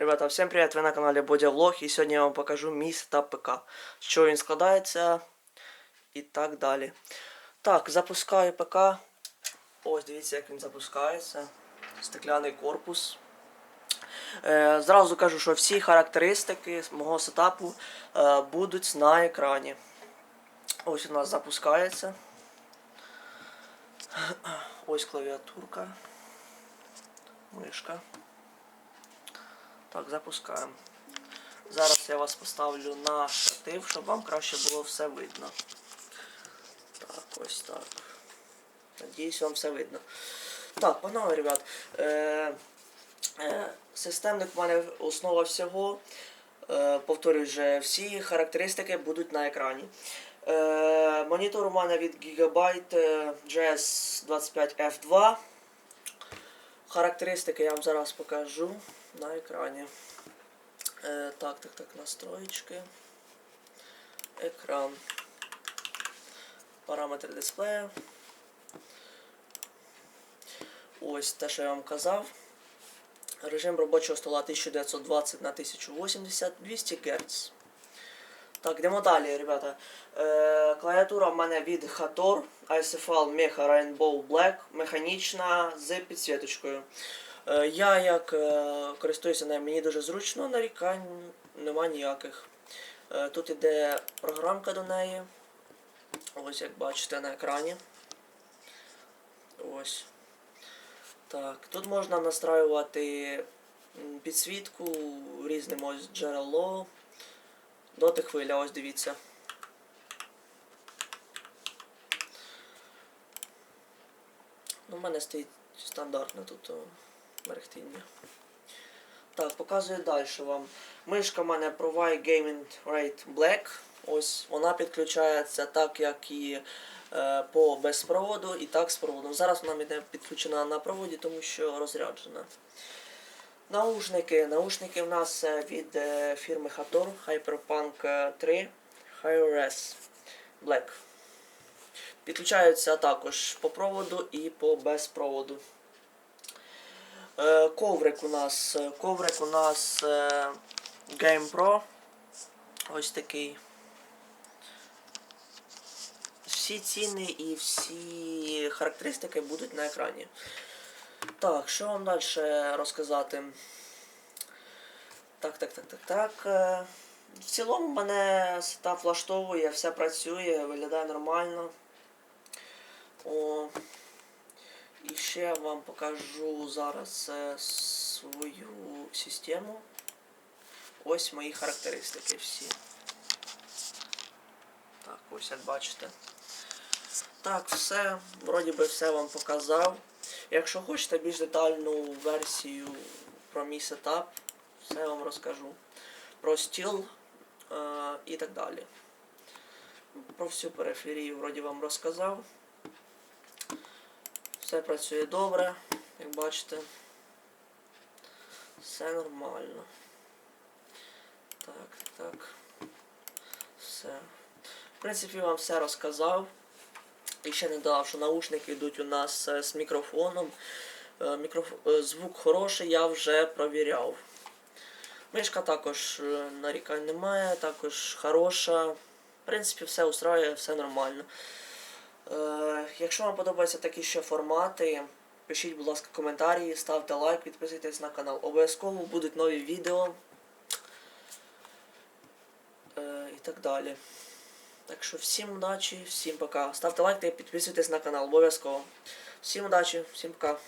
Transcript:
Ребята, всем привет! Ви на каналі Влог і сьогодні я вам покажу мій сетап ПК. З чого він складається і так далі. Так, запускаю ПК. Ось дивіться, як він запускається. Стекляний корпус. Е, зразу кажу, що всі характеристики мого сетапу е, будуть на екрані. Ось у нас запускається. Ось клавіатурка. Мишка. Так, запускаємо. Зараз я вас поставлю на штатив, щоб вам краще було все видно. Так, ось так. Надіюсь, вам все видно. Так, панове, ребят. Е, е, системник в мене основа всього. Е, повторюю вже, всі характеристики будуть на екрані. Е, монітор у мене від Gigabyte е, GS25F2. Характеристики я вам зараз покажу на екрані. Е, так, так, так, настроєчки. Екран. Параметри дисплея. Ось те, що я вам казав. Режим робочого стола 1920 на 1080 200 Гц. Так, йдемо далі, ребята. Е, клавіатура в мене від Hator ISFL Mecha Rainbow Black, механічна з підсвіточкою. Е, я як е, користуюся нею, мені дуже зручно, нарікань нема ніяких. Е, тут іде програмка до неї. Ось як бачите на екрані. Ось. Так, тут можна настраювати підсвітку різним ось джерело. Доти хвиля, ось дивіться. Ну, у мене стоїть стандартне тут мерехтіння. Так, показую далі вам. Мишка в мене Provide Gaming Rate Black. Ось вона підключається так, як і е, по безпроводу, і так з проводом. Зараз вона мене підключена на проводі, тому що розряджена. Наушники. Наушники в нас е, від е, фірми Hator Hyperpunk е, 3 Hi-Res Black. Підключаються також по проводу і по безпроводу. Е, Коврик у нас. е, Коврик у нас е, Game Pro. Ось такий. Всі ціни і всі характеристики будуть на екрані. Так, що вам далі розказати? Так, так, так, так, так. е, В цілому мене сетап влаштовує, все працює, виглядає нормально. О, ще вам покажу зараз е, свою систему. Ось мої характеристики всі. Так, ось як бачите. Так, все, вроді би все вам показав. Якщо хочете більш детальну версію про мій сетап, все вам розкажу. Про стіл е, і так далі. Про всю периферію вроді вам розказав. Все працює добре, як бачите. Все нормально. Так, так. Все. В принципі, вам все розказав. І ще не додав, що наушники йдуть у нас е, з мікрофоном. Е, Мікроф... е, Звук хороший, я вже провіряв. Мишка також нарікань немає, також хороша. В принципі, все устраює, все нормально. Е, якщо вам подобаються такі ще формати, пишіть, будь ласка, коментарі, ставте лайк, підписуйтесь на канал. Обов'язково будуть нові відео е, і так далі. Так що всім удачі, всім пока. Ставте лайк та підписуйтесь на канал, обов'язково. Всім удачі, всім пока.